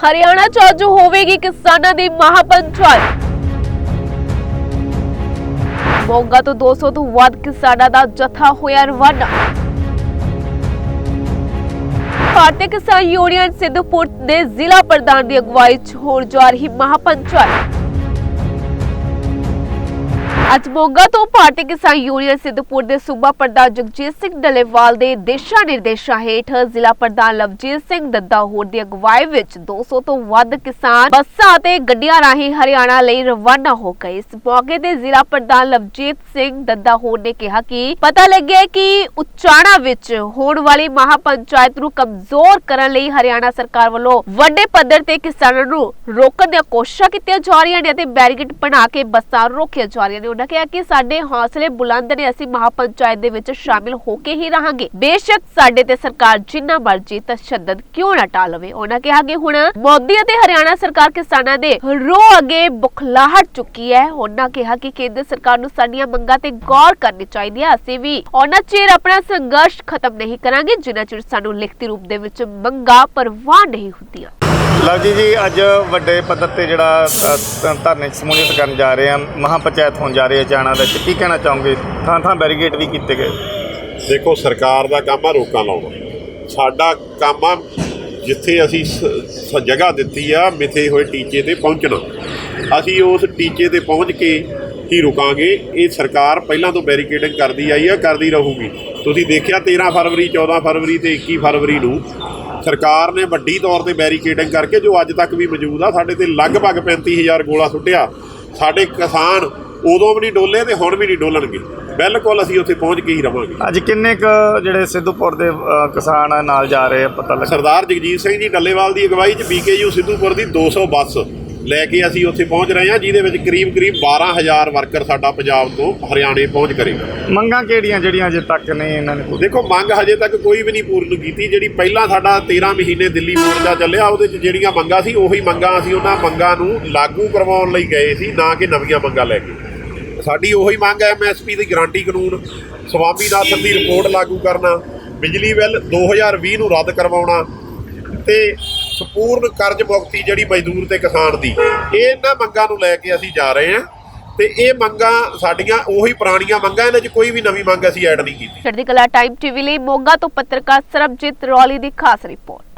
ਹਰਿਆਣਾ ਚ ਅੱਜ ਹੋਵੇਗੀ ਕਿਸਾਨਾਂ ਦੀ ਮਹਾਪੰਚਾਇਤ ਮੋਗਾ ਤੋਂ 200 ਤੋਂ ਵੱਧ ਕਿਸਾਨਾਂ ਦਾ ਜਥਾ ਹੋਇਆ ਰਵਾਨਾ। ਭਾਰਤੀ ਕਿਸਾਨ ਯੂਨੀਅਨ ਸਿੱਧੂਪੁਰ ਦੇ ਜ਼ਿਲ੍ਹਾ ਪ੍ਰਧਾਨ ਦੀ ਅਗਵਾਈ 'ਚ ਹੋਣ ਜਾ ਰਹੀ ਮਹਾਪੰਚਾਇਤ ਅੱਜ ਮੋਗਾ ਤੋਂ ਭਾਰਤੀ ਕਿਸਾਨ ਯੂਨੀਅਨ ਸਿੱਧਪੁਰ ਦੇ ਸੂਬਾ ਪ੍ਰਧਾਨ ਜਗਜੀਤ ਸਿੰਘ ਡਲੇਵਾਲ ਦੇ ਦਿਸ਼ਾ ਨਿਰਦੇਸ਼ਾਂ ਹੇਠ ਜ਼ਿਲ੍ਹਾ ਪ੍ਰਧਾਨ ਲਵਜੀਤ ਸਿੰਘ ਦੱਦਾ ਹੋਰ ਦੀ ਅਗਵਾਈ ਵਿੱਚ 200 ਤੋਂ ਵੱਧ ਕਿਸਾਨ ਬੱਸਾਂ ਅਤੇ ਗੱਡੀਆਂ ਰਾਹੀਂ ਹਰਿਆਣਾ ਲਈ ਰਵਾਨਾ ਹੋ ਗਏ। ਇਸ ਮੌਕੇ ਤੇ ਜ਼ਿਲ੍ਹਾ ਪ੍ਰਧਾਨ ਲਵਜੀਤ ਸਿੰਘ ਦੱਦਾ ਹੋਰ ਨੇ ਕਿਹਾ ਕਿ ਪਤਾ ਲੱਗਿਆ ਕਿ ਉਚਾਣਾ ਵਿੱਚ ਹੋਣ ਵਾਲੀ ਮਹਾਪੰਚਾਇਤ ਨੂੰ ਕਮਜ਼ੋਰ ਕਰਨ ਲਈ ਹਰਿਆਣਾ ਸਰਕਾਰ ਵੱਲੋਂ ਵੱਡੇ ਪੱਧਰ ਤੇ ਕਿਸਾਨਾਂ ਨੂੰ ਰੋਕਣ ਦੀਆਂ ਕੋਸ਼ਿਸ਼ਾਂ ਕੀਤੀਆਂ ਜਾ ਰਹੀਆਂ ਨੇ ਅਤੇ ਬੈਰੀਕੇਡ ਬਣਾ ਕੇ ਬੱਸਾਂ ਰੋਕੀਆਂ ਜਾ ਰਹੀਆਂ ਨੇ। ਉਹਨਾਂ ਕਿਹਾ ਕਿ ਸਾਡੇ ਹੌਸਲੇ ਬੁਲੰਦ ਨੇ, ਅਸੀਂ ਮਹਾਪੰਚਾਇਤ ਦੇ ਵਿੱਚ ਸ਼ਾਮਿਲ ਹੋ ਕੇ ਹੀ ਰਹਾਂਗੇ। ਬੇਸ਼ੱਕ ਸਾਡੇ ਤੇ ਸਰਕਾਰ ਜਿੰਨਾ ਮਰਜ਼ੀ ਤਸ਼ੱਦਦ ਕਿਉਂ ਨਾ ਟਾ ਉਹਨਾਂ ਕਿਹਾ ਕਿ ਹੁਣ ਮੋਦੀ ਅਤੇ ਹਰਿਆਣਾ ਸਰਕਾਰ ਕਿਸਾਨਾਂ ਦੇ ਰੋ ਅੱਗੇ ਬੁਖਲਾਹਟ ਚੁੱਕੀ ਹੈ। ਉਹਨਾਂ ਕਿਹਾ ਕਿ ਕੇਂਦਰ ਸਰਕਾਰ ਨੂੰ ਸਾਡੀਆਂ ਮੰਗਾਂ ਤੇ ਗੌਰ ਕਰਨੀ ਚਾਹੀਦੀ ਹੈ। ਅਸੀਂ ਵੀ ਉਹਨਾਂ ਚਿਰ ਆਪਣਾ ਸੰਘਰਸ਼ ਖਤਮ ਨਹੀਂ ਕਰਾਂਗੇ, ਜਿੰਨਾ ਚਿਰ ਸਾਨੂੰ ਲਿਖਤੀ ਰੂਪ ਦੇ ਵਿੱਚ ਮੰਗਾਂ ਪਰਵਾਹ ਨਹੀਂ ਹੁੰਦੀਆਂ। ਲਵ ਜੀ ਜੀ, ਅੱਜ ਵੱਡੇ ਪੱਧਰ ਤੇ ਜਿਹੜਾ ਧਰਨੇ 'ਚ ਸਮੂਲੀਅਤ ਕਰਨ ਜਾ ਰਹੇ ਆ ਮਹਾ ਪੰਚਾਇਤ ਹੋਣ ਜਾ ਰਹੀ ਹੈ ਚਾਣਾ ਵਿੱਚ। ਕੀ ਕਹਿਣਾ ਚਾਹੋਗੇ? ਥਾਂ ਥਾਂ ਬੈਰੀਗੇਡ ਵੀ ਕੀਤੇ ਗਏ। ਦੇਖੋ, ਸਰਕਾਰ ਦਾ ਕੰਮ ਆ ਰੋਕਾਂ ਲਾਉਣਾ। ਸਾਡਾ ਕੰਮ ਆ ਜਿੱਥੇ ਅਸੀਂ ਸ- ਸ- ਜਗ੍ਹਾ ਦਿੱਤੀ ਆ, ਮਿੱਥੇ ਹੋਏ ਟੀਚੇ ਤੇ ਪਹੁੰਚਣਾ। ਅਸੀਂ ਉਸ ਟੀਚੇ ਤੇ ਪਹੁੰਚ ਕੇ ਹੀ ਰੁਕਾਂਗੇ। ਇਹ ਸਰਕਾਰ ਪਹਿਲਾਂ ਤੋਂ ਬੈਰੀਕੇਡਿੰਗ ਕਰਦੀ ਆਈ ਆ, ਕਰਦੀ ਰਹੂਗੀ। ਤੁਸੀਂ ਦੇਖਿਆ 13 ਫਰਵਰੀ 14 ਫਰਵਰੀ ਤੇ 21 ਫਰਵਰੀ ਨੂੰ ਸਰਕਾਰ ਨੇ ਵੱਡੀ ਤੌਰ ਤੇ ਬੈਰੀਕੇਡਿੰਗ ਕਰਕੇ ਜੋ ਅੱਜ ਤੱਕ ਵੀ ਮੌਜੂਦ ਆ ਸਾਡੇ ਤੇ ਲਗਭਗ 35000 ਗੋਲਾ ਸੁੱਟਿਆ। ਸਾਡੇ ਕਿਸਾਨ ਉਦੋਂ ਵੀ ਨਹੀਂ ਡੋਲੇ ਤੇ ਹੁਣ ਵੀ ਨਹੀਂ ਡੋਲਣਗੇ। ਬਿਲਕੁਲ ਅਸੀਂ ਉੱਥੇ ਪਹੁੰਚ ਕੇ ਹੀ ਰਵਾਂਗੇ। ਅੱਜ ਕਿੰਨੇ ਕ ਜਿਹੜੇ ਸਿੱਧੂਪੁਰ ਦੇ ਕਿਸਾਨ ਨਾਲ ਜਾ ਰਹੇ ਆ ਪਤਾ ਲੱਗਾ? ਸਰਦਾਰ ਜਗਜੀਤ ਸਿੰਘ ਜੀ ਡੱਲੇਵਾਲ ਦੀ ਅਗਵਾਈ 'ਚ ਬੀਕੇਯੂ ਸਿੱਧੂਪੁਰ ਦੀ 200 ਬੱਸ। ਲੈ ਕੇ ਅਸੀਂ ਉੱਥੇ ਪਹੁੰਚ ਰਹੇ ਹਾਂ ਜਿਹਦੇ ਵਿੱਚ ਕਰੀਬ ਕਰੀਬ 12000 ਵਰਕਰ ਸਾਡਾ ਪੰਜਾਬ ਤੋਂ ਹਰਿਆਣੇ ਪਹੁੰਚ ਕਰੇਗਾ ਮੰਗਾਂ ਕਿਹੜੀਆਂ ਜਿਹੜੀਆਂ ਅਜੇ ਤੱਕ ਨਹੀਂ ਇਹਨਾਂ ਨੇ? ਦੇਖੋ ਮੰਗ ਹਜੇ ਤੱਕ ਕੋਈ ਵੀ ਨਹੀਂ ਪੂਰਨ ਕੀਤੀ ਜਿਹੜੀ ਪਹਿਲਾਂ ਸਾਡਾ 13 ਮਹੀਨੇ ਦਿੱਲੀ ਮੋਰਚਾ ਚੱਲਿਆ ਉਹਦੇ 'ਚ ਜਿਹੜੀਆਂ ਮੰਗਾਂ ਸੀ ਉਹੀ ਮੰਗਾਂ ਅਸੀਂ ਉਹਨਾਂ ਮੰਗਾਂ ਨੂੰ ਲਾਗੂ ਕਰਵਾਉਣ ਲਈ ਗਏ ਸੀ ਨਾ ਕਿ ਨਵੀਆਂ ਮੰਗਾਂ ਲੈ ਕੇ ਸਾਡੀ ਉਹੀ ਮੰਗ ਹੈ ਐਮਐਸਪੀ ਦੀ ਗਾਰੰਟੀ ਕਾਨੂੰਨ ਸਵਾਮੀਨਾਥਨ ਦੀ ਰਿਪੋਰਟ ਲਾਗੂ ਕਰਨਾ ਬਿਜਲੀ ਬਿੱਲ 2020 ਨੂੰ ਰੱਦ ਕਰਵਾਉਣਾ ਤੇ ਸੰਪੂਰਨ ਕਰਜ਼ ਮੁਕਤੀ ਜਿਹੜੀ ਮਜ਼ਦੂਰ ਤੇ ਕਿਸਾਨ ਦੀ। ਇਹਨਾਂ ਮੰਗਾਂ ਨੂੰ ਲੈ ਕੇ ਅਸੀਂ ਜਾ ਰਹੇ ਹਾਂ ਤੇ ਇਹ ਮੰਗਾਂ ਸਾਡੀਆਂ ਉਹੀ ਪੁਰਾਣੀਆਂ ਮੰਗਾਂ, ਇਹਨਾਂ 'ਚ ਕੋਈ ਵੀ ਨਵੀਂ ਮੰਗ ਅਸੀਂ ਐਡ ਨਹੀਂ ਕੀਤੀ। ਚੜ੍ਹਦੀ ਕਲਾ ਟਾਈਮ ਟੀਵੀ ਲਈ ਮੋਗਾ ਤੋਂ ਪੱਤਰਕਾਰ ਸਰਬਜੀਤ ਰੌਲੀ ਦੀ ਖਾਸ ਰਿਪੋਰਟ